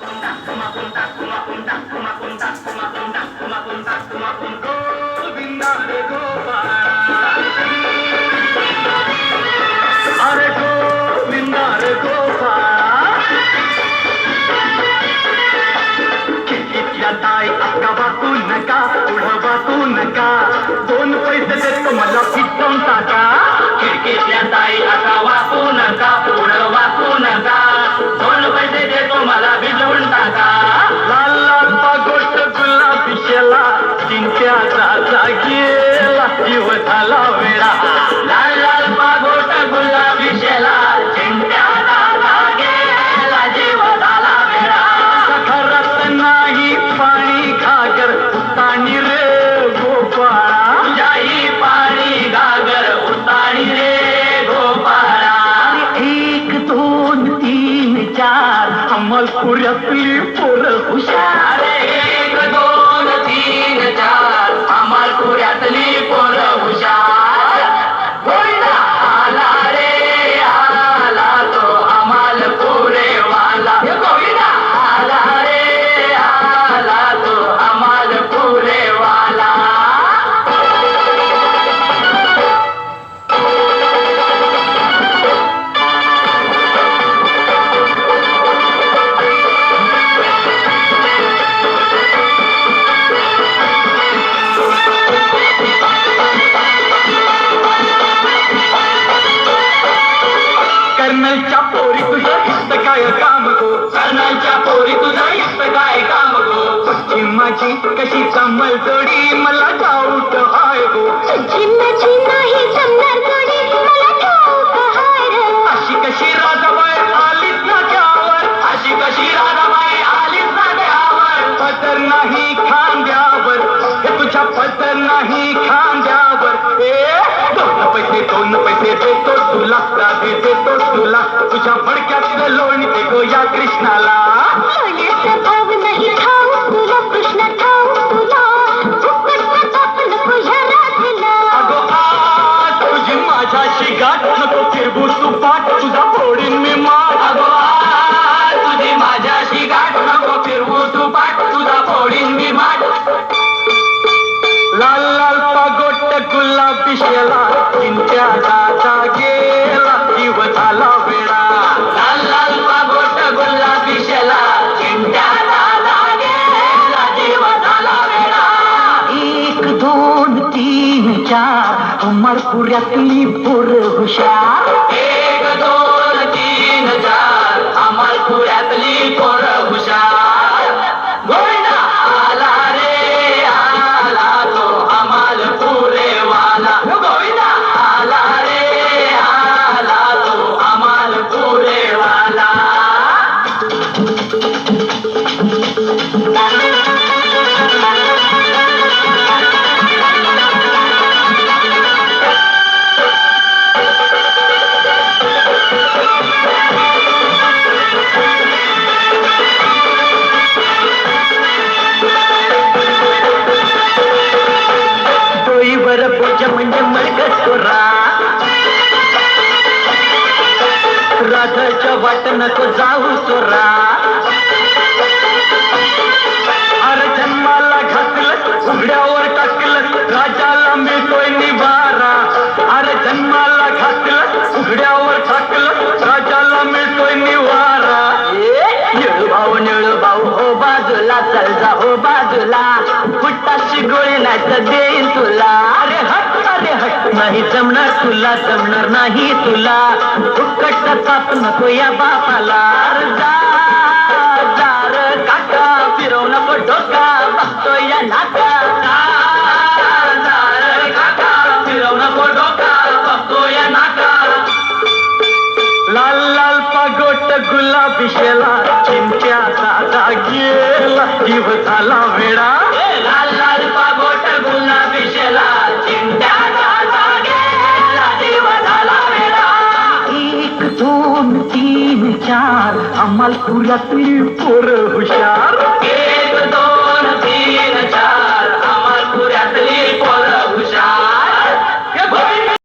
คุณตักคุณมาคุณตักคุณมาคุณตักคุณมาคุณตัก दिवसाचा गेला दिवसाला वेळा काय काम गो कर्नलच्या पोरी तुझं हित काय काम गो पश्चिमाची कशी कमल जोडी मला ठाऊक हाय गो। चिन्हाची नाही जमणार जोडी मला ठाऊक हाय. अशी कशी राजाबाई आलीच नाक्यावर अशी कशी राजाबाई आलीच नाक्यावर पदर नाही खांद्यावर। हे तुझ्या पदर नाही खांद्यावर। ए दोन पैसे दोन पैसे देतो तुला देतो तुला। तुझ्या गो या कृष्णाला सोन्याचा भाव नाही ठाऊक तुला कृष्ण ठाऊक तुला फुकटचा ताप नको ह्या राधेला. अगो आज तुझी माझ्याशी गाठ नको फिरबू तू पाठ तुझा फोडीन मी माठ अगो आज तुझी माझ्याशी गाठ नको फिरबू तू पाठ तुझा फोडीन मी माठ लाल लाल पागोट गुलाबी शेला चिंत्या दादा अमरपुऱ्यातली पोर हुशार. एक दोन तीन चार अमरपुऱ्यातली वाट नको जाऊ चोरा अरे जन्माला घातलं उघड्यावर टाकलं राजाला मिळतोय निवारा. अरे जन्माला घातलं उघड्यावर टाकलं राजाला मिळतोय निवारा. निळ भाऊ निळ भाऊ हो बाजूला चल जा हो बाजूला. फुटाशी गोळी नाही तर देईन तुला. अरे हट नाही जमणार तुला, जमणार नाही तुला. फुकट ताप नको या बापाला. नको डोका. लाल लाल पागोट गुलाबी शेला चिंत्याचा गेला. जीव झाला वेळा मालपुरातली पोर हुशार.